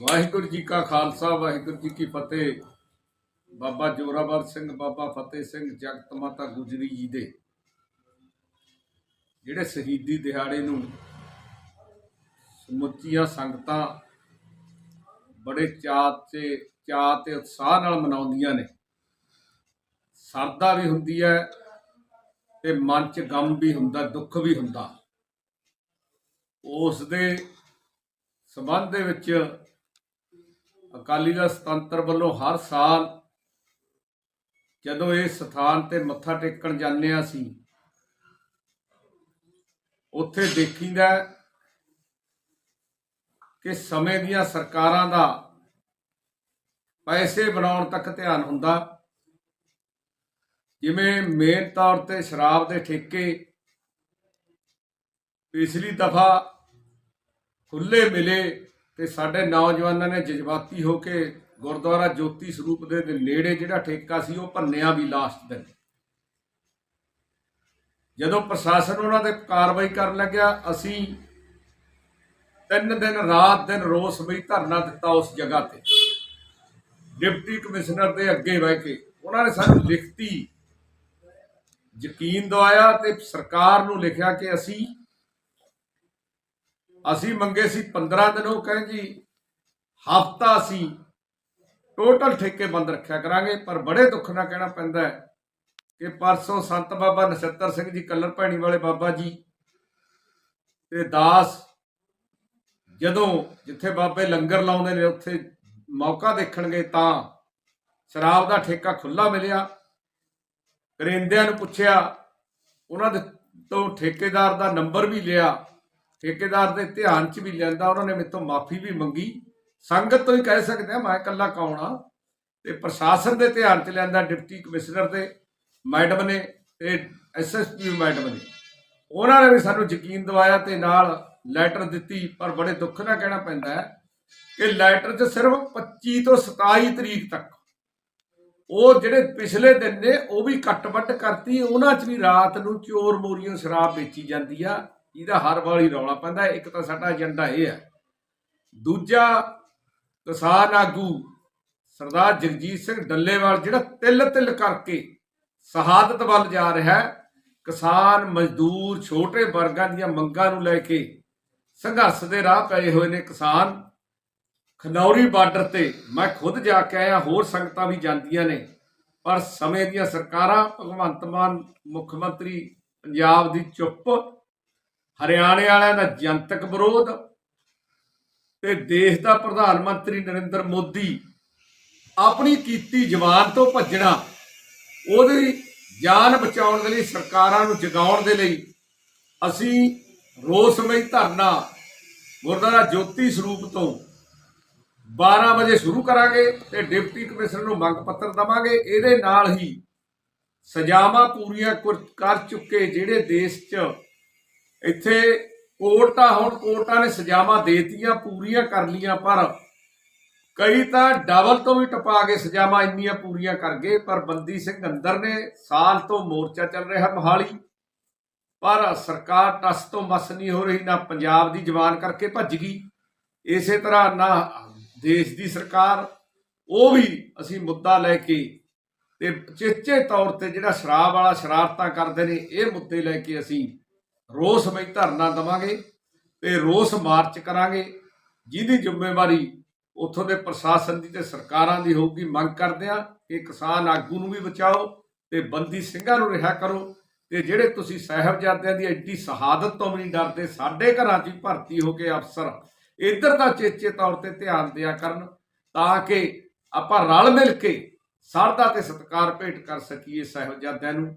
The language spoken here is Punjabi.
ਵਾਹਿਗੁਰੂ ਜੀ ਕਾ ਖਾਲਸਾ, ਵਾਹਿਗੁਰੂ ਜੀ ਕੀ ਫਤਿਹ। ਬਾਬਾ ਜੋਰਾਵਰ ਸਿੰਘ, ਬਾਬਾ ਫਤਿਹ ਸਿੰਘ ਜਗਤ ਮਾਤਾ ਗੁਜਰੀ ਜੀ ਦੇ। ਜਿਹੜੇ ਸ਼ਹੀਦੀ ਦਿਹਾੜੇ ਨੂੰ ਸਮੁੱਚੀਆਂ ਸੰਗਤਾਂ ਬੜੇ ਚਾਅ ਤੇ ਚਾਅ ਤੇ ਉਤਸ਼ਾਹ ਨਾਲ ਮਨਾਉਂਦੀਆਂ ਨੇ। ਸਰਦਾ ਵੀ ਹੁੰਦੀ ਹੈ ਤੇ ਮਨ 'ਚ ਗਮ ਵੀ ਹੁੰਦਾ, ਦੁੱਖ ਵੀ ਹੁੰਦਾ। ਉਸ ਦੇ ਸਬੰਧ ਦੇ ਵਿੱਚ ਅਕਾਲੀ ਦਲ ਸਤੰਤਰ ਵੱਲੋਂ ਹਰ ਸਾਲ ਜਦੋਂ ਇਸ ਸਥਾਨ ਤੇ ਮੱਥਾ ਟੇਕਣ ਜਾਂਦੇ ਹਾਂ ਅਸੀਂ, ਉੱਥੇ ਦੇਖੀਦਾ ਕਿ ਸਮੇਂ ਦੀਆਂ ਸਰਕਾਰਾਂ ਦਾ ਪੈਸੇ ਬਣਾਉਣ ਤੱਕ ਧਿਆਨ ਹੁੰਦਾ। ਜਿਵੇਂ ਮੇਨ ਤੌਰ ਤੇ ਸ਼ਰਾਬ ਦੇ ਠੇਕੇ ਪਿਛਲੀ ਦਫਾ ਖੁੱਲੇ ਮਿਲੇ ਤੇ ਸਾਡੇ ਨੌਜਵਾਨਾਂ ਨੇ ਜਜ਼ਬਾਤੀ ਹੋ ਕੇ ਗੁਰਦੁਆਰਾ ਜੋਤੀ ਸਰੂਪ ਦੇ ਨੇੜੇ ਜਿਹੜਾ ਠੇਕਾ ਸੀ, ਉਹ ਭੰਨਿਆ ਵੀ ਲਾਸਟ ਦਿਨ। ਜਦੋਂ ਪ੍ਰਸ਼ਾਸਨ ਉਹਨਾਂ ਤੇ ਕਾਰਵਾਈ ਕਰਨ ਲੱਗਿਆ, ਅਸੀਂ ਤਿੰਨ ਦਿਨ, ਰਾਤ ਦਿਨ ਰੋਸ ਵਿੱਚ ਧਰਨਾ ਦਿੱਤਾ ਉਸ ਜਗ੍ਹਾ ਤੇ। ਡਿਪਟੀ ਕਮਿਸ਼ਨਰ ਦੇ ਅੱਗੇ ਬਹਿ ਕੇ ਉਹਨਾਂ ਨੇ ਸਾਨੂੰ ਲਿਖਤੀ, ਯਕੀਨ ਦਵਾਇਆ ਤੇ ਸਰਕਾਰ ਨੂੰ ਲਿਖਿਆ ਕਿ ਅਸੀਂ ਅਸੀਂ ਮੰਗੇ ਸੀ 15 ਦਿਨ, ਉਹ ਕਹੇ ਜੀ, ਹਫਤਾ ਅਸੀਂ ਟੋਟਲ ਠੇਕੇ ਬੰਦ ਰੱਖਿਆ ਕਰਾਂਗੇ, ਪਰ ਬੜੇ ਦੁੱਖ ਨਾਲ ਕਹਿਣਾ ਪੈਂਦਾ ਹੈ ਕਿ ਪਰਸੋਂ ਸੰਤ ਬਾਬਾ ਨਛੱਤਰ ਸਿੰਘ ਜੀ, ਕੱਲਰ ਭੈਣੀ ਵਾਲੇ ਬਾਬਾ ਜੀ ਤੇ ਦਾਸ ਜਦੋਂ ਜਿੱਥੇ ਬਾਬੇ ਲੰਗਰ ਲਾਉਂਦੇ ਨੇ, ਉੱਥੇ ਮੌਕਾ ਦੇਖਣਗੇ ਤਾਂ ਸ਼ਰਾਬ ਦਾ ਠੇਕਾ ਖੁੱਲਾ ਮਿਲਿਆ। ਕਰਿੰਦਿਆਂ ਨੂੰ ਪੁੱਛਿਆ, ਉਹਨਾਂ ਦੇ ਤੋਂ ਠੇਕੇਦਾਰ ਦਾ ਨੰਬਰ ਵੀ ਲਿਆ। ਠੇਕੇਦਾਰ ਦੇ ਧਿਆਨ 'ਚ ਵੀ ਲੈਂਦਾ ਉਹਨਾਂ ਨੇ ਮੇਰੇ ਤੋਂ ਮਾਫੀ ਵੀ ਮੰਗੀ। ਸੰਗਤ ਤੋਂ ਹੀ ਕਹਿ ਸਕਦੇ ਆ ਮੈਂ ਇਕੱਲਾ ਕੌਣ ਆ ਤੇ ਪ੍ਰਸ਼ਾਸਨ ਦੇ ਧਿਆਨ 'ਚ ਲੈਂਦਾ ਡਿਪਟੀ ਕਮਿਸ਼ਨਰ ਦੇ ਮੈਡਮ ਨੇ ਤੇ ਐਸਐਸਪੀ ਮੈਡਮ ਨੇ। ਉਹਨਾਂ ਨੇ ਵੀ ਸਾਨੂੰ ਯਕੀਨ ਦਿਵਾਇਆ ਤੇ ਨਾਲ ਲੈਟਰ ਦਿੱਤੀ, ਪਰ ਬੜੇ ਦੁੱਖ ਨਾਲ ਕਹਿਣਾ ਪੈਂਦਾ ਹੈ ਕਿ ਲੈਟਰ 'ਚ ਸਿਰਫ 25 ਤੋਂ 27 ਤਰੀਕ ਤੱਕ। ਉਹ ਜਿਹੜੇ ਪਿਛਲੇ ਦਿਨ ਨੇ, ਉਹ ਵੀ ਕੱਟ-ਵੱਟ ਕਰਤੀ, ਉਹਨਾਂ 'ਚ ਵੀ ਰਾਤ ਨੂੰ ਚੋਰ ਮੋਰੀਆਂ ਸ਼ਰਾਬ ਵੇਚੀ ਜਾਂਦੀ ਆ। ਇਹਦਾ ਹਰ ਵਾਲੀ ਰੌਲਾ ਪੈਂਦਾ, ਇੱਕ ਤਾਂ ਸਾਡਾ ਏਜੰਡਾ ਇਹ ਹੈ। ਦੂਜਾ ਕਿਸਾਨ ਆਗੂ ਸਰਦਾਰ ਜਗਜੀਤ ਸਿੰਘ ਡੱਲੇਵਾਲ, ਜਿਹੜਾ ਤਿਲ ਤਿਲ ਕਰਕੇ ਸ਼ਹਾਦਤ ਵੱਲ ਜਾ ਰਿਹਾ ਹੈ, ਕਿਸਾਨ ਮਜ਼ਦੂਰ ਛੋਟੇ ਵਰਗਾਂ ਦੀਆਂ ਮੰਗਾਂ ਨੂੰ ਲੈ ਕੇ ਸੰਘਰਸ਼ ਦੇ ਰਾਹ ਪਏ ਹੋਏ ਨੇ ਕਿਸਾਨ। ਖਨੌਰੀ ਬਾਰਡਰ ਤੇ ਮੈਂ ਖੁਦ ਜਾ ਕੇ ਆਇਆ, ਹੋਰ ਸੰਗਤਾਂ ਵੀ ਜਾਂਦੀਆਂ ਨੇ, ਪਰ ਸਮੇਂ ਦੀਆਂ ਸਰਕਾਰਾਂ, ਭਗਵੰਤ ਮਾਨ ਮੁੱਖ ਮੰਤਰੀ ਪੰਜਾਬ ਦੀ ਚੁੱਪ ਹਰਿਆਣੇ ਵਾਲਿਆਂ ਦਾ ਜਨਤਕ ਵਿਰੋਧ ਤੇ ਦੇਸ਼ ਦਾ ਪ੍ਰਧਾਨ ਮੰਤਰੀ ਨਰਿੰਦਰ ਮੋਦੀ ਆਪਣੀ ਕੀਤੀ ਜਵਾਨ ਤੋਂ ਭੱਜਣਾ, ਉਹਦੀ ਜਾਨ ਬਚਾਉਣ ਦੇ ਲਈ ਸਰਕਾਰਾਂ ਨੂੰ ਜਗਾਉਣ ਦੇ ਲਈ ਅਸੀਂ ਰੋਸਮਈ ਧਰਨਾ ਗੁਰਦੁਆਰਾ ਜੋਤੀ ਸਰੂਪ ਤੋਂ 12 ਵਜੇ ਸ਼ੁਰੂ ਕਰਾਂਗੇ ਤੇ ਡਿਪਟੀ ਕਮਿਸ਼ਨਰ ਨੂੰ ਮੰਗ ਪੱਤਰ ਦਵਾਂਗੇ। ਇਹਦੇ ਨਾਲ ਹੀ ਸਜ਼ਾਵਾਂ ਪੂਰੀਆਂ ਕਰ- ਕਰ ਚੁੱਕੇ ਜਿਹੜੇ ਦੇਸ਼ 'ਚ ਇੱਥੇ ਕੋਰਟਾਂ, ਹੁਣ ਕੋਰਟਾਂ ਨੇ ਸਜ਼ਾਵਾਂ ਦੇਤੀਆਂ, ਪੂਰੀਆਂ ਕਰ ਲੀਆਂ ਪਰ ਕਈ ਤਾਂ ਡਬਲ ਤੋਂ ਵੀ ਟਪਾ ਕੇ ਸਜ਼ਾਵਾਂ ਇੰਨੀਆਂ ਪੂਰੀਆਂ ਕਰ ਗਏ, ਪਰ ਬੰਦੀ ਸਿੰਘ ਅੰਦਰ ਨੇ, ਸਾਲ ਤੋਂ ਮੋਰਚਾ ਚੱਲ ਰਿਹਾ ਮਹਾਲੀ। ਪਰ ਸਰਕਾਰ ਟਸ ਤੋਂ ਮਸ ਨਹੀਂ ਹੋ ਰਹੀ, ਨਾ ਪੰਜਾਬ ਦੀ ਜਵਾਨ ਕਰਕੇ ਭੱਜ ਗਈ। ਇਸੇ ਤਰ੍ਹਾਂ ਨਾ ਦੇਸ਼ ਦੀ ਸਰਕਾਰ, ਉਹ ਵੀ ਅਸੀਂ ਮੁੱਦਾ ਲੈ ਕੇ ਤੇ ਚੇਚੇ ਤੌਰ ਤੇ ਜਿਹੜਾ ਸ਼ਰਾਬ ਵਾਲਾ ਸ਼ਰਾਰਤਾਂ ਕਰਦੇ ਨੇ, ਇਹ ਮੁੱਦੇ ਲੈ ਕੇ ਅਸੀਂ ਰੋਸ ਰੋਸਮਈ ਧਰਨਾ ਦਵਾਂਗੇ ਤੇ ਰੋਸ ਮਾਰਚ ਕਰਾਂਗੇ। ਜਿਹਦੀ ਜ਼ਿੰਮੇਵਾਰੀ ਉੱਥੋਂ ਦੇ ਪ੍ਰਸ਼ਾਸਨ ਦੀ ਤੇ ਸਰਕਾਰਾਂ ਦੀ ਹੋਊਗੀ, ਮੰਗ ਕਰਦੇ ਆ ਕਿ ਕਿਸਾਨ ਆਗੂ ਨੂੰ ਵੀ ਬਚਾਓ ਤੇ ਬੰਦੀ ਸਿੰਘਾਂ ਨੂੰ ਰਿਹਾ ਕਰੋ। ਤੇ ਜਿਹੜੇ ਤੁਸੀਂ ਸਾਹਿਬਜ਼ਾਦਿਆਂ ਦੀ ਐਡੀ ਸ਼ਹਾਦਤ ਤੋਂ ਵੀ ਨਹੀਂ ਡਰਦੇ, ਸਾਡੇ ਘਰਾਂ 'ਚ ਹੀ ਭਰਤੀ ਹੋ ਕੇ ਅਫਸਰ ਇੱਧਰ ਦਾ ਚੇਚੇ ਤੌਰ ਤੇ ਧਿਆਨ ਦਿਆ ਕਰਨ ਤਾਂ ਕਿ ਆਪਾਂ ਰਲ ਮਿਲ ਕੇ ਸਰਦਾ ਤੇ ਸਤਿਕਾਰ ਭੇਟ ਕਰ ਸਕੀਏ ਸਾਹਿਬਜ਼ਾਦਿਆਂ ਨੂੰ।